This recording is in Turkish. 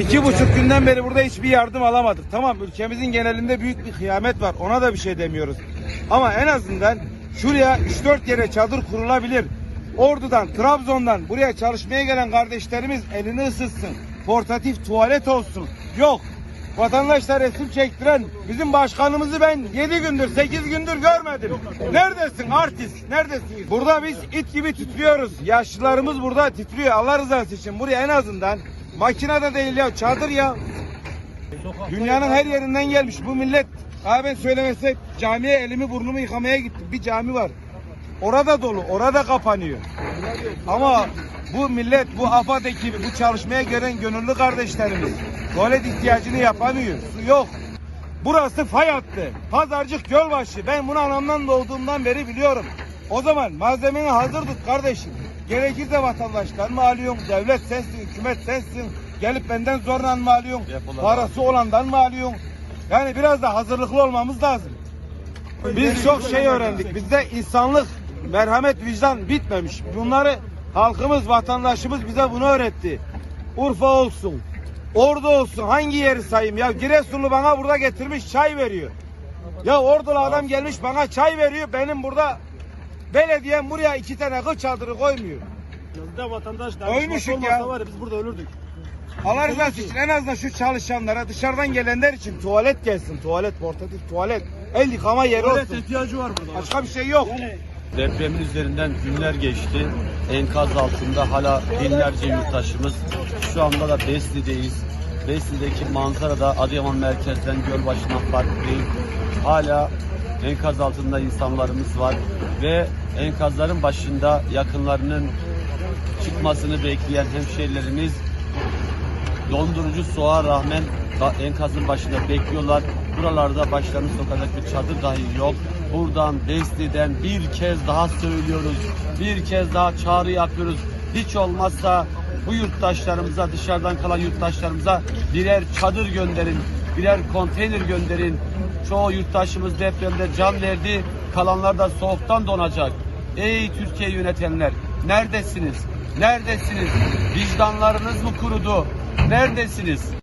İki buçuk günden beri burada hiçbir yardım alamadık. Tamam ülkemizin genelinde büyük bir kıyamet var. Ona da bir şey demiyoruz. Ama en azından şuraya 3-4 yere çadır kurulabilir. Ordu'dan, Trabzon'dan buraya çalışmaya gelen kardeşlerimiz elini ısıtsın. Portatif tuvalet olsun. Yok. Vatandaşlar resim çektiren bizim başkanımızı ben 7 gündür 8 gündür görmedim. Neredesin artist? Neredesiniz? Burada biz it gibi titriyoruz. Yaşlılarımız burada titriyor. Allah rızası için buraya en azından makinede değil ya çadır ya. Dünyanın her yerinden gelmiş bu millet. Abi ben söylemesek camiye elimi burnumu yıkamaya gittim. Bir cami var. Orada dolu, orada kapanıyor. Ama bu millet, bu AFAD ekibi, bu çalışmaya gelen gönüllü kardeşlerimiz tuvalet ihtiyacını yapamıyor. Su yok. Burası fay hattı. Pazarcık Gölbaşı. Ben bunu anamdan doğduğumdan beri biliyorum. O zaman malzemeni hazır tut kardeşim. Gerekirse vatandaştan mı alıyorsun? Devlet sensin, hükümet sensin. Gelip benden zorla mı alıyorsun? Parası olandan mı alıyorsun? Yani biraz da hazırlıklı olmamız lazım. Biz çok şey öğrendik. Bizde insanlık, merhamet, vicdan bitmemiş. Bunları halkımız, vatandaşımız bize bunu öğretti. Urfa olsun, Ordu olsun, hangi yeri sayayım ya? Giresunlu bana burada getirmiş çay veriyor. Ya Ordulu adam gelmiş bana çay veriyor. Benim burada belediyem buraya iki tane kız çadırı koymuyor. Yazıda vatandaş Koymuşuk olmasa ya. var ya biz burada ölürdük. Allah rızası için en azından şu çalışanlara dışarıdan gelenler için tuvalet gelsin. Tuvalet, portatif tuvalet. El yıkama yeri Tuvalet olsun. ihtiyacı var burada. Başka bir şey yok. Depremin üzerinden günler geçti. Enkaz altında hala binlerce yurttaşımız. Şu anda da Besli'deyiz. Besli'deki manzara da Adıyaman merkezden Gölbaşı'na farklı değil. Hala enkaz altında insanlarımız var ve enkazların başında yakınlarının çıkmasını bekleyen hemşehrilerimiz dondurucu soğuğa rağmen enkazın başında bekliyorlar. Buralarda başlarını sokacak bir çadır dahi yok. Buradan Besli'den bir kez daha söylüyoruz. Bir kez daha çağrı yapıyoruz. Hiç olmazsa bu yurttaşlarımıza, dışarıdan kalan yurttaşlarımıza birer çadır gönderin. Birer konteyner gönderin. Çoğu yurttaşımız depremde can verdi. Kalanlar da soğuktan donacak. Ey Türkiye yönetenler, neredesiniz? Neredesiniz? Vicdanlarınız mı kurudu? Neredesiniz?